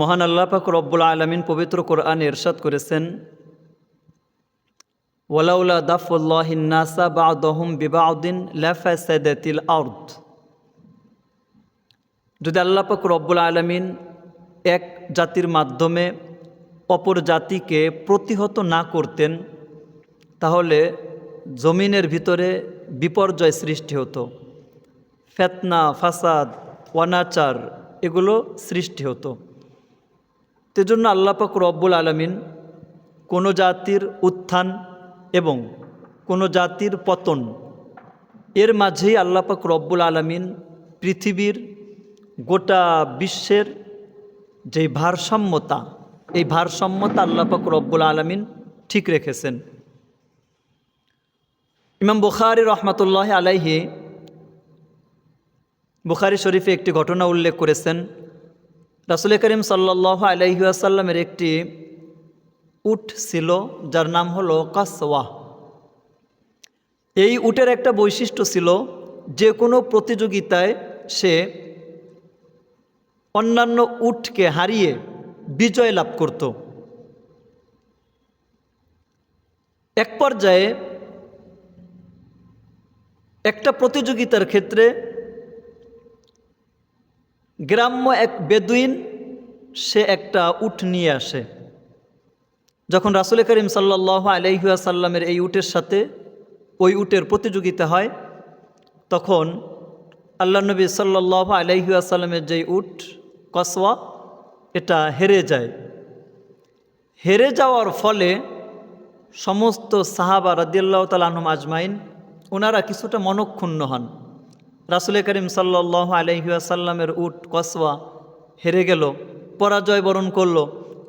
মহান আল্লাহ পাক রব্বুল আলমিন পবিত্র কোরআন এরশাদ করেছেন, ওয়ালাউলা দাফুল্লাহিন্নাসা বা দহম বিবাউদ্দিন লেফাসেদাতিল আউদ যদি আল্লাহ পাক রব্বুল আলমিন এক জাতির মাধ্যমে অপর জাতিকে প্রতিহত না করতেন, তাহলে জমিনের ভিতরে বিপর্যয় সৃষ্টি হতো, ফেতনা, ফাসাদ ওয়ানাচার এগুলো সৃষ্টি হতো। তেজন্য আল্লাপাক রব্বুল আলমিন কোনো জাতির উত্থান এবং কোনো জাতির পতন এর মাঝেই আল্লাপাক রব্বুল আলমিন পৃথিবীর গোটা বিশ্বের যেই ভারসাম্যতা, এই ভারসাম্যতা আল্লাপাক রব্বুল আলমিন ঠিক রেখেছেন। ইমাম বুখারি রহমতুল্লাহ আলাইহি বুখারি শরীফে একটি ঘটনা উল্লেখ করেছেন রাসুল করিম সাল্লাহ আলাইসাল্লামের একটি উট ছিল, যার নাম হলো কাসওয়াহ এই উটের একটা বৈশিষ্ট্য ছিল, যে কোনো প্রতিযোগিতায় সে অন্যান্য উটকে হারিয়ে বিজয় লাভ করত। এক পর্যায়ে একটা প্রতিযোগিতার ক্ষেত্রে গ্রাম্য এক বেদুইন, সে একটা উট নিয়ে আসে। যখন রাসুল করিম সাল্লাহ আলহিহাসাল্লামের এই উটের সাথে ওই উটের প্রতিযোগিতা হয়, তখন আল্লাহ নবী সাল্লাহ আলহিহাসাল্লামের যেই উট, কসওয়া, এটা হেরে যায়। হেরে যাওয়ার ফলে সমস্ত সাহাবা রাদিয়াল্লাহ তালাহম আজমাইন ওনারা কিছুটা মনক্ষুণ্ণ হন। রাসুল করিম সাল্লাহ আলহিহাসাল্লামের উট কসওয়া হেরে গেল, পরাজয় বরণ করল।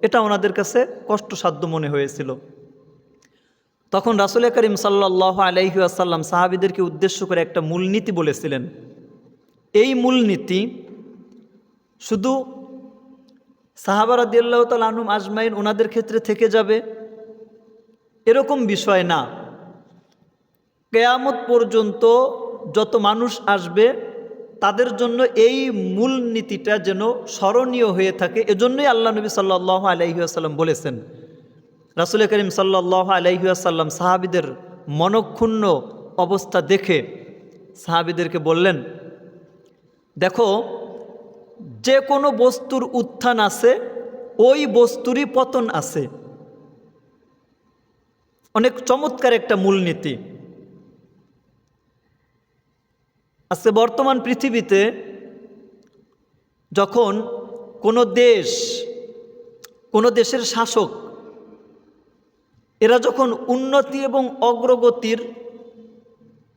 এটা ওনাদের কাছে কষ্টসাধ্য মনে হয়েছিল। তখন রাসুল করিম সাল্লাহ আলহিহাসাল্লাম সাহাবিদেরকে উদ্দেশ্য করে একটা মূলনীতি বলেছিলেন। এই মূলনীতি শুধু সাহাবা রাদিয়াল্লাহ তাল আনুম আজমাইন ওনাদের ক্ষেত্রে থেকে যাবে, এরকম বিষয় না। কেয়ামত পর্যন্ত যত মানুষ আসবে, তাদের জন্য এই মূল নীতিটা যেন স্মরণীয় হয়ে থাকে। এজন্যই আল্লাহ নবী সাল্লাহ আলহিহাসাল্লাম বলেছেন, রাসুল করিম সাল্লাহ আলহিহাসাল্লাম সাহাবিদের মনক্ষুণ্ণ অবস্থা দেখে সাহাবিদেরকে বললেন, দেখো, যে কোনো বস্তুর উত্থান আছে, ওই বস্তুরই পতন আছে। অনেক চমৎকার একটা মূলনীতি। আজকে বর্তমান পৃথিবীতে যখন কোনো দেশ, কোনো দেশের শাসক, এরা যখন উন্নতি এবং অগ্রগতির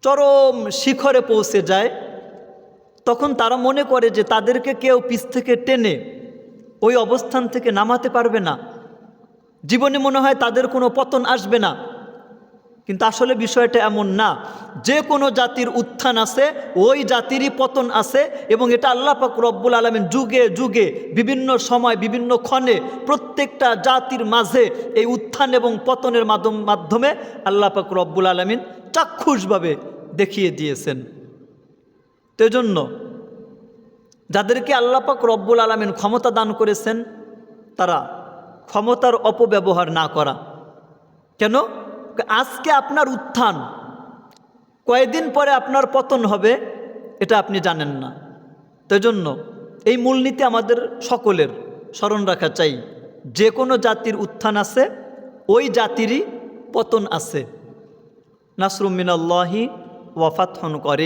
চরম শিখরে পৌঁছে যায়, তখন তারা মনে করে যে তাদেরকে কেউ পিছ থেকে টেনে ওই অবস্থান থেকে নামাতে পারবে না। জীবনে মনে হয় তাদের কোনো পতন আসবে না। কিন্তু আসলে বিষয়টা এমন না। যে কোনো জাতির উত্থান আছে, ওই জাতিরই পতন আছে এবং এটা আল্লাহ পাক রব্বুল আলমিন যুগে যুগে বিভিন্ন সময়, বিভিন্ন ক্ষণে প্রত্যেকটা জাতির মাঝে এই উত্থান এবং পতনের মাধ্যম আল্লাহ পাক রব্বুল আলমিন চাক্ষুষভাবে দেখিয়ে দিয়েছেন। তো জন্য যাদেরকে আল্লাপাক রব্বুল আলমিন ক্ষমতা দান করেছেন, তারা ক্ষমতার অপব্যবহার না করা। কেন? আজকে আপনার উত্থান। কয়েকদিন পরে আপনার পতন হবে, এটা আপনি জানেন না। তাই জন্য এই মূলনীতি আমাদের সকলের, স্মরণ রাখা চাই। যে কোনো জাতির উত্থান আছে, ওই জাতিরই পতন আছে। নাসরুমিনাল্লাহি ওয়াফাতহন করে